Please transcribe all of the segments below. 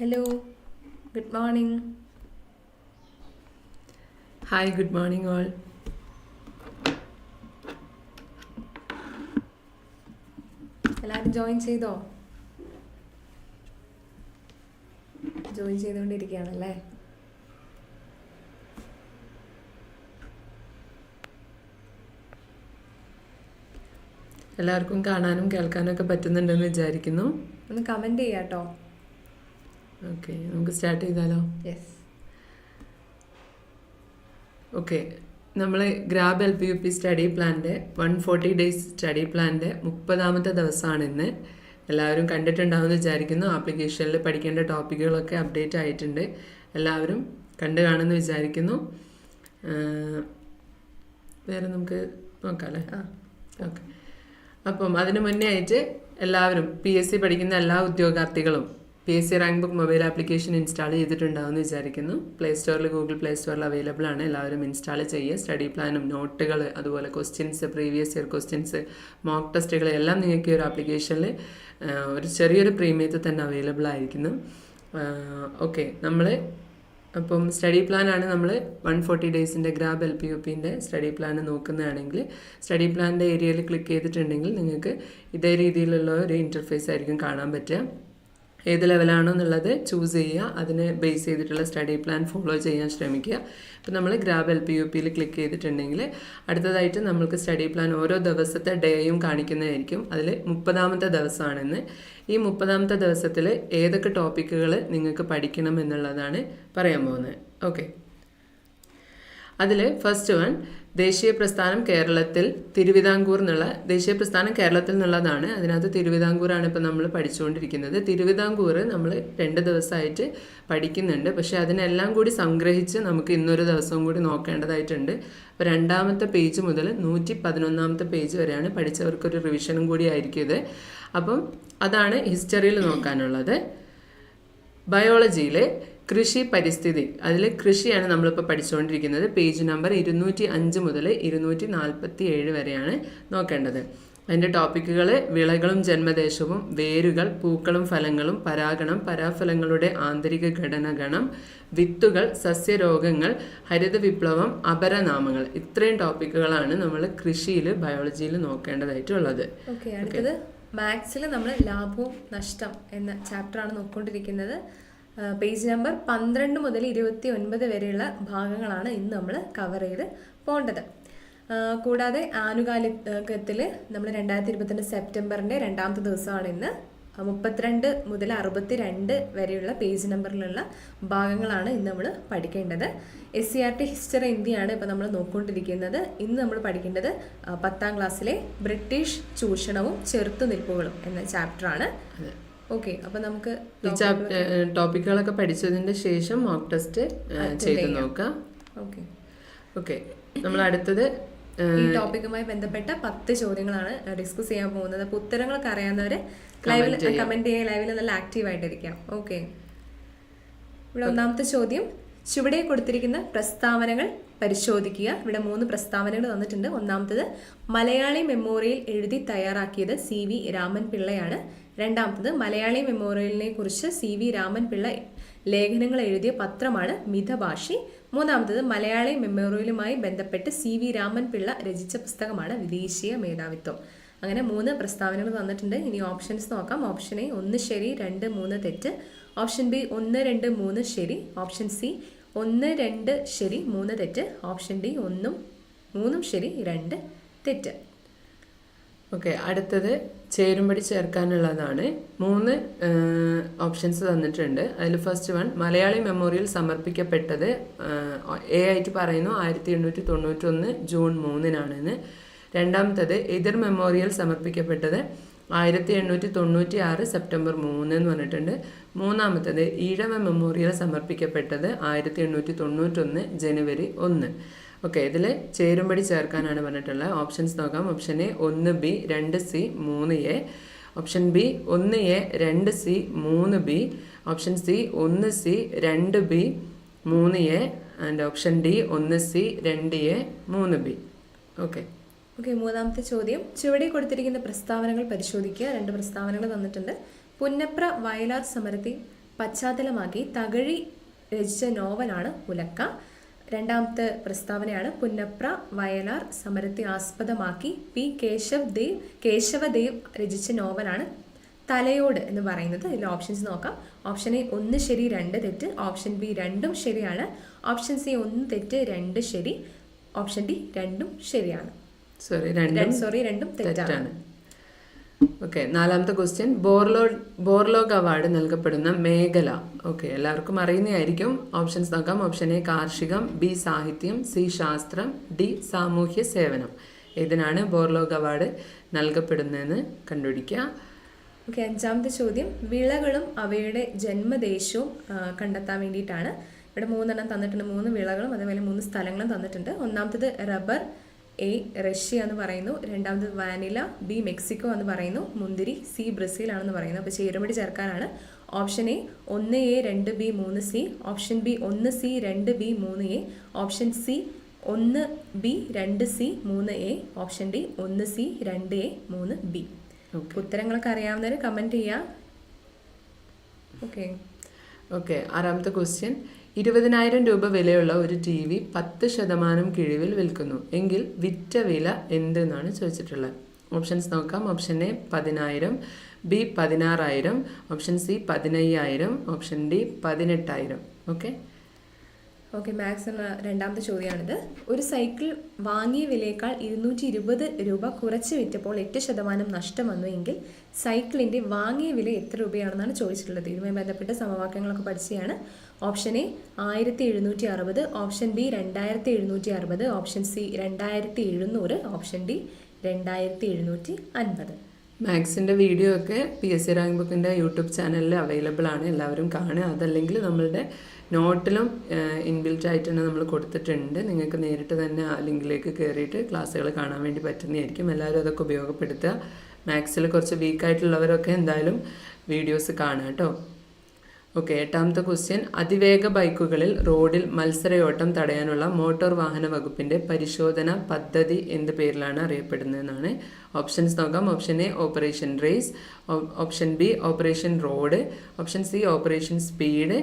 Hello good morning hi good morning all എല്ലാവരും join ചെയ്തോ? Join ചെയ്തുകൊണ്ടിരിക്കുകയാണല്ലേ എല്ലാവർക്കും കാണാനും കേൾക്കാനും ഒക്കെ പറ്റുന്നുണ്ടെന്ന് വിചാരിക്കുന്നു. ഒന്ന് കമന്റ് ചെയ്യാട്ടോ. കേട്ടോ ഓക്കെ നമുക്ക് സ്റ്റാർട്ട് ചെയ്താലോ? യെസ് ഓക്കെ നമ്മൾ grab L P U P study പ്ലാന്റെ one forty days study പ്ലാന്റെ മുപ്പതാമത്തെ ദിവസമാണ് ഇന്ന്. എല്ലാവരും കണ്ടിട്ടുണ്ടാവുമെന്ന് വിചാരിക്കുന്നു. ആപ്ലിക്കേഷനിൽ പഠിക്കേണ്ട ടോപ്പിക്കുകളൊക്കെ അപ്ഡേറ്റ് ആയിട്ടുണ്ട്. എല്ലാവരും കണ്ടു കാണുമെന്ന് വിചാരിക്കുന്നു. വേറെ നമുക്ക് നോക്കാം അല്ലേ ആ. ഓക്കെ അപ്പം അതിന് മുന്നേ ആയിട്ട് എല്ലാവരും പി എസ് സി പഠിക്കുന്ന എല്ലാ ഉദ്യോഗാർത്ഥികളും P S C rank book mobile application install ചെയ്തിട്ടുണ്ടാവുമെന്ന് വിചാരിക്കുന്നു. പ്ലേ സ്റ്റോറിൽ ഗൂഗിൾ പ്ലേ സ്റ്റോറിൽ അവൈലബിൾ ആണ്. എല്ലാവരും ഇൻസ്റ്റാൾ ചെയ്യുക. സ്റ്റഡി പ്ലാനും നോട്ടുകൾ അതുപോലെ questions previous year questions mock ടെസ്റ്റുകൾ എല്ലാം നിങ്ങൾക്ക് ഈ ഒരു ആപ്ലിക്കേഷനിൽ ഒരു ചെറിയൊരു പ്രീമിയത്തിൽ തന്നെ അവൈലബിൾ ആയിരിക്കുന്നു. ഓക്കെ നമ്മൾ അപ്പം സ്റ്റഡി പ്ലാനാണ് നമ്മൾ വൺ ഫോർട്ടി ഡേയ്സിന്റെ ഗ്രാബ് എൽ പി യു പിന്റെ സ്റ്റഡി പ്ലാൻ നോക്കുന്നതാണെങ്കിൽ സ്റ്റഡി പ്ലാനിന്റെ ഏരിയയിൽ ക്ലിക്ക് ചെയ്തിട്ടുണ്ടെങ്കിൽ നിങ്ങൾക്ക് ഇതേ രീതിയിലുള്ള ഒരു ഇന്റർഫേസ് ആയിരിക്കും കാണാൻ പറ്റുക. ഏത് ലെവലാണോ എന്നുള്ളത് ചൂസ് ചെയ്യുക. അതിനെ ബേസ് ചെയ്തിട്ടുള്ള സ്റ്റഡി പ്ലാൻ ഫോളോ ചെയ്യാൻ ശ്രമിക്കുക. അപ്പോൾ നമ്മൾ ഗ്രാബ് എൽ പി യു പിയിൽ ക്ലിക്ക് ചെയ്തിട്ടുണ്ടെങ്കിൽ അടുത്തതായിട്ട് നമ്മൾക്ക് സ്റ്റഡി പ്ലാൻ ഓരോ ദിവസത്തെ ഡേയും കാണിക്കുന്നതായിരിക്കും. അതിൽ മുപ്പതാമത്തെ ദിവസമാണെന്ന്. ഈ മുപ്പതാമത്തെ ദിവസത്തിൽ ഏതൊക്കെ ടോപ്പിക്കുകൾ നിങ്ങൾക്ക് പഠിക്കണം എന്നുള്ളതാണ് പറയാൻ പോകുന്നത്. ഓക്കെ അതിൽ ഫസ്റ്റ് വൺ ദേശീയ പ്രസ്ഥാനം കേരളത്തിൽ തിരുവിതാംകൂർ എന്നുള്ള ദേശീയ പ്രസ്ഥാനം കേരളത്തിൽ നിന്നുള്ളതാണ്. അതിനകത്ത് തിരുവിതാംകൂറാണ് ഇപ്പോൾ നമ്മൾ പഠിച്ചുകൊണ്ടിരിക്കുന്നത്. തിരുവിതാംകൂർ നമ്മൾ രണ്ട് ദിവസമായിട്ട് പഠിക്കുന്നുണ്ട്. പക്ഷേ അതിനെല്ലാം കൂടി സംഗ്രഹിച്ച് നമുക്ക് ഇന്നൊരു ദിവസവും കൂടി നോക്കേണ്ടതായിട്ടുണ്ട്. അപ്പോൾ രണ്ടാമത്തെ പേജ് മുതൽ നൂറ്റി പതിനൊന്നാമത്തെ പേജ് വരെയാണ് പഠിച്ചവർക്കൊരു റിവിഷനും കൂടി ആയിരിക്കും ഇത് അപ്പം അതാണ് ഹിസ്റ്ററിയിൽ നോക്കാനുള്ളത്. ബയോളജിയിൽ കൃഷി പരിസ്ഥിതി. അതിൽ കൃഷിയാണ് നമ്മളിപ്പോൾ പഠിച്ചുകൊണ്ടിരിക്കുന്നത് പേജ് നമ്പർ ഇരുന്നൂറ്റി അഞ്ച് മുതൽ ഇരുന്നൂറ്റി നാൽപ്പത്തി ഏഴ് വരെയാണ് നോക്കേണ്ടത്. അതിന്റെ ടോപ്പിക്കുകൾ വിളകളും ജന്മദേശവും വേരുകൾ പൂക്കളും ഫലങ്ങളും പരാഗണം പരാഫലങ്ങളുടെ ആന്തരിക ഘടനഗണം വിത്തുകൾ സസ്യരോഗങ്ങൾ ഹരിത വിപ്ലവം അപരനാമങ്ങൾ. ഇത്രയും ടോപ്പിക്കുകളാണ് നമ്മൾ കൃഷിയിൽ ബയോളജിയിൽ നോക്കേണ്ടതായിട്ടുള്ളത്. ഓക്കെ അടുത്തത് മാത്സിൽ നമ്മൾ ലാഭവും നഷ്ടം എന്ന ചാപ്റ്ററാണ് നോക്കിക്കൊണ്ടിരിക്കുന്നത്. പേജ് നമ്പർ പന്ത്രണ്ട് മുതൽ ഇരുപത്തി ഒൻപത് വരെയുള്ള ഭാഗങ്ങളാണ് ഇന്ന് നമ്മൾ കവർ ചെയ്ത് പോകേണ്ടത് കൂടാതെ ആനുകാലികത്തിൽ നമ്മൾ രണ്ടായിരത്തി ഇരുപത്തിരണ്ട് സെപ്റ്റംബറിന്റെ രണ്ടാമത്തെ ദിവസമാണ് ഇന്ന്. മുപ്പത്തിരണ്ട് മുതൽ അറുപത്തി രണ്ട് വരെയുള്ള പേജ് നമ്പറിലുള്ള ഭാഗങ്ങളാണ് ഇന്ന് നമ്മൾ പഠിക്കേണ്ടത്. S C R T history ഇന്ത്യയാണ് ഇപ്പോൾ നമ്മൾ നോക്കിക്കൊണ്ടിരിക്കുന്നത് ഇന്ന് നമ്മൾ പഠിക്കേണ്ടത് പത്താം ക്ലാസ്സിലെ ബ്രിട്ടീഷ് ചൂഷണവും ചെറുത്തുനിൽപ്പുകളും എന്ന ചാപ്റ്ററാണ് ഓക്കെ അപ്പോൾ നമുക്ക് ഈ ചാപ്റ്റർ ടോപ്പിക്കുകളൊക്കെ പഠിച്ചതിന് ശേഷം മോക്ക് ടെസ്റ്റ് ചെയ്ത് നോക്കാം. ഓക്കെ ഓക്കെ നമ്മൾ അടുത്തത് ഈ ടോപ്പിക്കുമായി ബന്ധപ്പെട്ട പത്ത് ചോദ്യങ്ങളാണ് ഡിസ്കസ് ചെയ്യാൻ പോകുന്നത്. അപ്പോൾ ഉത്തരങ്ങളൊക്കെ അറിയാവുന്നവർ ലൈവിൽ കമന്റ് ചെയ്യുക ലൈവിൽ നല്ല ആക്റ്റീവ് ആയിട്ടിരിക്കാം. ഓക്കെ ഇവിടെ ഒന്നാമത്തെ ചോദ്യം ചുവടെ കൊടുത്തിരിക്കുന്ന പ്രസ്താവനകൾ പരിശോധിക്കുക. ഇവിടെ മൂന്ന് പ്രസ്താവനകൾ തന്നിട്ടുണ്ട്. ഒന്നാമത്തത് മലയാളി മെമ്മോറിയൽ എഴുതി തയ്യാറാക്കിയത് സി വി രാമൻ പിള്ളയാണ് രണ്ടാമത്തത് മലയാളി മെമ്മോറിയലിനെ കുറിച്ച് സി വി രാമൻ പിള്ള ലേഖനങ്ങൾ എഴുതിയ പത്രമാണ് മിതഭാഷി. മൂന്നാമത്തത് മലയാളി മെമ്മോറിയലുമായി ബന്ധപ്പെട്ട് സി വി രാമൻ പിള്ള രചിച്ച പുസ്തകമാണ് വിദേശീയ മേധാവിത്വം. അങ്ങനെ മൂന്ന് പ്രസ്താവനകൾ തന്നിട്ടുണ്ട് ഇനി ഓപ്ഷൻസ് നോക്കാം. ഓപ്ഷൻ എ ഒന്ന് ശരി രണ്ട് മൂന്ന് തെറ്റ്. ഓപ്ഷൻ ബി ഒന്ന് രണ്ട് മൂന്ന് ശരി. ഓപ്ഷൻ സി ഒന്ന് രണ്ട് ശരി മൂന്ന് തെറ്റ്. ഓപ്ഷൻ ഡി ഒന്നും മൂന്നും ശരി രണ്ട് തെറ്റ്. ഓക്കെ അടുത്തത് ചേരുംപടി ചേർക്കാനുള്ളതാണ്. മൂന്ന് ഓപ്ഷൻസ് തന്നിട്ടുണ്ട്. അതിൽ ഫസ്റ്റ് വൺ മലയാളി മെമ്മോറിയൽ സമർപ്പിക്കപ്പെട്ടത് എ ആയിട്ട് പറയുന്നു ആയിരത്തി എണ്ണൂറ്റി തൊണ്ണൂറ്റൊന്ന് ജൂൺ മൂന്നിനാണെന്ന്. രണ്ടാമത്തത് എതിർ മെമ്മോറിയൽ സമർപ്പിക്കപ്പെട്ടത് ആയിരത്തി എണ്ണൂറ്റി തൊണ്ണൂറ്റി ആറ് സെപ്റ്റംബർ മൂന്ന് എന്ന് പറഞ്ഞിട്ടുണ്ട്. മൂന്നാമത്തത് ഈഴവ മെമ്മോറിയൽ സമർപ്പിക്കപ്പെട്ടത് ആയിരത്തി എണ്ണൂറ്റി തൊണ്ണൂറ്റൊന്ന് ജനുവരി ഒന്ന്. ഓക്കെ ഇതിൽ ചേരുംപടി ചേർക്കാനാണ് പറഞ്ഞിട്ടുള്ളത് ഓപ്ഷൻസ് നോക്കാം. ഓപ്ഷൻ എ ഒന്ന് ബി രണ്ട് സി മൂന്ന് എ ഓപ്ഷൻ ബി ഒന്ന് എ രണ്ട് സി മൂന്ന് ബി ഓപ്ഷൻ സി ഒന്ന് സി രണ്ട് ബി മൂന്ന് എ ആൻഡ് ഓപ്ഷൻ ഡി ഒന്ന് സി രണ്ട് എ മൂന്ന് ബി ഓക്കെ ഓക്കെ മൂന്നാമത്തെ ചോദ്യം. ചുവടെ കൊടുത്തിരിക്കുന്ന പ്രസ്താവനകൾ പരിശോധിക്കുക. രണ്ട് പ്രസ്താവനകൾ തന്നിട്ടുണ്ട്. പുന്നപ്ര വയലാർ സമരത്തിൽ പശ്ചാത്തലമാക്കി തകഴി രചിച്ച നോവലാണ് ഉലക്ക. രണ്ടാമത്തെ പ്രസ്താവനയാണ് പുന്നപ്ര വയലാർ സമരത്തെ ആസ്പദമാക്കി പി കേശവ് ദേവ് കേശവദേവ് രചിച്ച നോവലാണ് തലയോട് എന്ന് പറയുന്നത്. ഇതിൽ ഓപ്ഷൻസ് നോക്കാം. ഓപ്ഷൻ എ ഒന്ന് ശരി രണ്ട് തെറ്റ്. ഓപ്ഷൻ ബി രണ്ടും ശരിയാണ്. ഓപ്ഷൻ സി ഒന്ന് തെറ്റ് രണ്ട് ശരി. ഓപ്ഷൻ ഡി രണ്ടും ശരിയാണ്. സോറി രണ്ടും സോറി രണ്ടും തെറ്റാണ്. ഓക്കെ നാലാമത്തെ ക്വസ്റ്റ്യൻ ബോർലോ ബോർലോഗ് അവാർഡ് നൽകപ്പെടുന്ന മേഖല. ഓക്കെ എല്ലാവർക്കും അറിയുന്നതായിരിക്കും. ഓപ്ഷൻസ് നോക്കാം. ഓപ്ഷൻ എ കാർഷികം. ബി സാഹിത്യം. സി ശാസ്ത്രം. ഡി സാമൂഹ്യ സേവനം. ഇതിനാണ് ബോർലോഗ് അവാർഡ് നൽകപ്പെടുന്നതെന്ന് കണ്ടുപിടിക്കുക. ഓക്കെ അഞ്ചാമത്തെ ചോദ്യം. വിളകളും അവയുടെ ജന്മദേശവും കണ്ടെത്താൻ വേണ്ടിയിട്ടാണ്. ഇവിടെ മൂന്നെണ്ണം തന്നിട്ടുണ്ട്. മൂന്ന് വിളകളും അതേപോലെ മൂന്ന് സ്ഥലങ്ങളും തന്നിട്ടുണ്ട്. ഒന്നാമത്തത് റബ്ബർ എ റഷ്യ എന്ന് പറയുന്നു. രണ്ടാമത് വാനില ബി മെക്സിക്കോ എന്ന് പറയുന്നു. മുന്തിരി സി ബ്രസീൽ ആണെന്ന് പറയുന്നു. അപ്പോൾ ചേരുമടി ചേർക്കാനാണ്. ഓപ്ഷൻ എ ഒന്ന് എ രണ്ട് ബി മൂന്ന് സി ഓപ്ഷൻ ബി ഒന്ന് സി രണ്ട് ബി മൂന്ന് എ ഓപ്ഷൻ സി ഒന്ന് ബി രണ്ട് സി മൂന്ന് എ ഓപ്ഷൻ ഡി ഒന്ന് സി രണ്ട് എ മൂന്ന് ബി ഓക്കെ ഉത്തരങ്ങളൊക്കെ അറിയാവുന്നവർ കമന്റ് ചെയ്യുക ഓക്കെ ഓക്കെ ആറാമത്തെ ക്വസ്റ്റ്യൻ ഇരുപതിനായിരം രൂപ വിലയുള്ള ഒരു ടി വി പത്ത് ശതമാനം കിഴിവിൽ വിൽക്കുന്നു. എങ്കിൽ വിറ്റ വില എന്തെന്നാണ് ചോദിച്ചിട്ടുള്ളത്? ഓപ്ഷൻസ് നോക്കാം. ഓപ്ഷൻ എ പതിനായിരം ബി പതിനാറായിരം ഓപ്ഷൻ സി പതിനയ്യായിരം ഓപ്ഷൻ ഡി പതിനെട്ടായിരം. ഓക്കെ? ഓക്കെ മാത്സ് എന്ന രണ്ടാമത്തെ ചോദ്യമാണിത്. ഒരു സൈക്കിൾ വാങ്ങിയ വിലയേക്കാൾ ഇരുന്നൂറ്റി ഇരുപത് രൂപ കുറച്ച് വിറ്റപ്പോൾ എട്ട് ശതമാനം നഷ്ടം വന്നു എങ്കിൽ സൈക്കിളിന്റെ വാങ്ങിയ വില എത്ര രൂപയാണെന്നാണ് ചോദിച്ചിട്ടുള്ളത്. ഇതുമായി ബന്ധപ്പെട്ട സമവാക്യങ്ങളൊക്കെ പഠിച്ചതാണ് ഓപ്ഷൻ എ ആയിരത്തി എഴുന്നൂറ്റി അറുപത് ഓപ്ഷൻ ബി രണ്ടായിരത്തി എഴുന്നൂറ്റി അറുപത് ഓപ്ഷൻ സി രണ്ടായിരത്തി എഴുന്നൂറ് ഓപ്ഷൻ ഡി രണ്ടായിരത്തി എഴുന്നൂറ്റി അൻപത് മാത്സിന്റെ വീഡിയോ ഒക്കെ പി എസ് സി റാങ്ക് ബുക്കിന്റെ യൂട്യൂബ് ചാനലിൽ അവൈലബിൾ ആണ്. എല്ലാവരും കാണുക. അതല്ലെങ്കിൽ നമ്മളുടെ നോട്ടിലും ഇൻബിൽറ്റ് ആയിട്ട് തന്നെ നമ്മൾ കൊടുത്തിട്ടുണ്ട്. നിങ്ങൾക്ക് നേരിട്ട് തന്നെ ആ ലിങ്കിലേക്ക് കയറിയിട്ട് ക്ലാസ്സുകൾ കാണാൻ വേണ്ടി പറ്റുന്നതായിരിക്കും. എല്ലാവരും അതൊക്കെ ഉപയോഗപ്പെടുത്തുക. മാത്സിൽ കുറച്ച് വീക്കായിട്ടുള്ളവരൊക്കെ എന്തായാലും വീഡിയോസ് കാണാം കേട്ടോ. ഓക്കെ എട്ടാമത്തെ ക്വസ്റ്റ്യൻ അതിവേഗ ബൈക്കുകളിൽ റോഡിൽ മത്സരയോട്ടം തടയാനുള്ള മോട്ടോർ വാഹന വകുപ്പിന്റെ പരിശോധന പദ്ധതി എന്ത് പേരിലാണ് അറിയപ്പെടുന്നതെന്നാണ്. ഓപ്ഷൻസ് നോക്കാം. Option A operation race option B operation road option C operation speed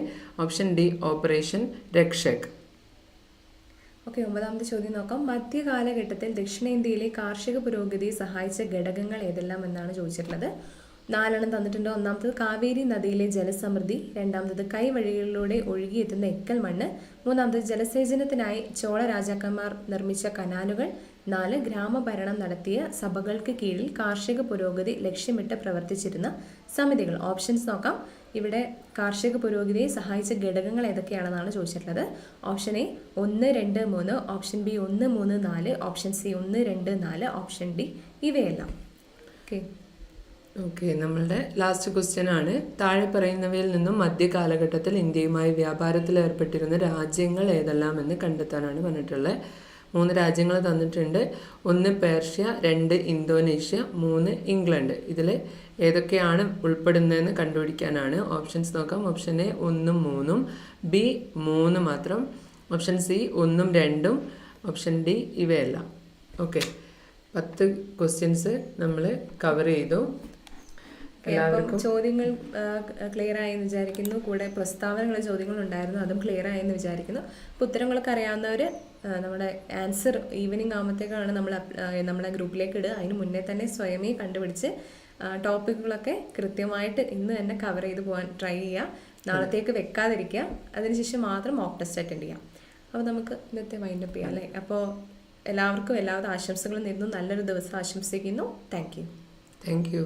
option D operation Rakshak okay ഒമ്പതാമത്തെ ചോദ്യം നോക്കാം. മധ്യകാലഘട്ടത്തിൽ ദക്ഷിണേന്ത്യയിലെ കാർഷിക പുരോഗതിയെ സഹായിച്ച ഘടകങ്ങൾ ഏതെല്ലാം എന്നാണ് ചോദിച്ചിട്ടുള്ളത്? നാലെണ്ണം തന്നിട്ടുണ്ട്. ഒന്നാമത്തത് കാവേരി നദിയിലെ ജലസമൃദ്ധി രണ്ടാമത്തത് കൈവഴികളിലൂടെ ഒഴുകിയെത്തുന്ന എക്കൽ മണ്ണ് മൂന്നാമത്തത് ജലസേചനത്തിനായി ചോള രാജാക്കന്മാർ നിർമ്മിച്ച കനാലുകൾ നാല് ഗ്രാമഭരണം നടത്തിയ സഭകൾക്ക് കീഴിൽ കാർഷിക പുരോഗതി ലക്ഷ്യമിട്ട് പ്രവർത്തിച്ചിരുന്ന സമിതികൾ. ഓപ്ഷൻസ് നോക്കാം. ഇവിടെ കാർഷിക പുരോഗതിയെ സഹായിച്ച ഘടകങ്ങൾ ഏതൊക്കെയാണെന്നാണ് ചോദിച്ചിട്ടുള്ളത്. ഓപ്ഷൻ എ ഒന്ന് രണ്ട് മൂന്ന് ഓപ്ഷൻ ബി ഒന്ന് മൂന്ന് നാല് ഓപ്ഷൻ സി ഒന്ന് രണ്ട് നാല് ഓപ്ഷൻ ഡി ഇവയെല്ലാം. ഓക്കെ. ഓക്കെ നമ്മളുടെ ലാസ്റ്റ് ക്വസ്റ്റ്യൻ ആണ്. താഴെ പറയുന്നവയിൽ നിന്നും മധ്യകാലഘട്ടത്തിൽ ഇന്ത്യയുമായി വ്യാപാരത്തിൽ ഏർപ്പെട്ടിരുന്ന രാജ്യങ്ങൾ ഏതെല്ലാം എന്ന് കണ്ടെത്താനാണ് പറഞ്ഞിട്ടുള്ളത്. മൂന്ന് രാജ്യങ്ങൾ തന്നിട്ടുണ്ട്. ഒന്ന് പേർഷ്യ രണ്ട് ഇന്തോനേഷ്യ മൂന്ന് ഇംഗ്ലണ്ട്. ഇതിൽ ഏതൊക്കെയാണ് ഉൾപ്പെടുന്നതെന്ന് കണ്ടുപിടിക്കാനാണ്. ഓപ്ഷൻസ് നോക്കാം. ഓപ്ഷൻ എ ഒന്നും മൂന്നും ബി മൂന്ന് മാത്രം ഓപ്ഷൻ സി ഒന്നും രണ്ടും ഓപ്ഷൻ ഡി ഇവയെല്ലാം. ഓക്കെ പത്ത് ക്വസ്റ്റ്യൻസ് നമ്മൾ കവർ ചെയ്തു. അപ്പം ചോദ്യങ്ങൾ ക്ലിയർ ആയെന്ന് വിചാരിക്കുന്നു. കൂടെ പ്രസ്താവനകൾ ചോദ്യങ്ങൾ ഉണ്ടായിരുന്നു അതും ക്ലിയർ ആയെന്ന് വിചാരിക്കുന്നു. അപ്പോൾ ഉത്തരങ്ങളൊക്കെ അറിയാവുന്നവർ നമ്മുടെ ആൻസർ ഈവനിങ് ആകുമ്പോഴത്തേക്കാണ് നമ്മൾ നമ്മുടെ നമ്മളെ ഗ്രൂപ്പിലേക്ക് ഇടുക. അതിന് മുന്നേ തന്നെ സ്വയമേ കണ്ടുപിടിച്ച് ടോപ്പിക്കുകളൊക്കെ കൃത്യമായിട്ട് ഇന്ന് തന്നെ കവർ ചെയ്ത് പോകാൻ ട്രൈ ചെയ്യുക. നാളത്തേക്ക് വെക്കാതിരിക്കുക. അതിനുശേഷം മാത്രം മോക്ക് ടെസ്റ്റ് അറ്റൻഡ് ചെയ്യാം. അപ്പോൾ നമുക്ക് ഇന്നത്തെ വൈൻഡപ്പ് ചെയ്യാം അല്ലേ? അപ്പോൾ എല്ലാവർക്കും എല്ലാവിധ ആശംസകളും നേരുന്നു. നല്ലൊരു ദിവസം ആശംസിക്കുന്നു. Thank you. Thank you.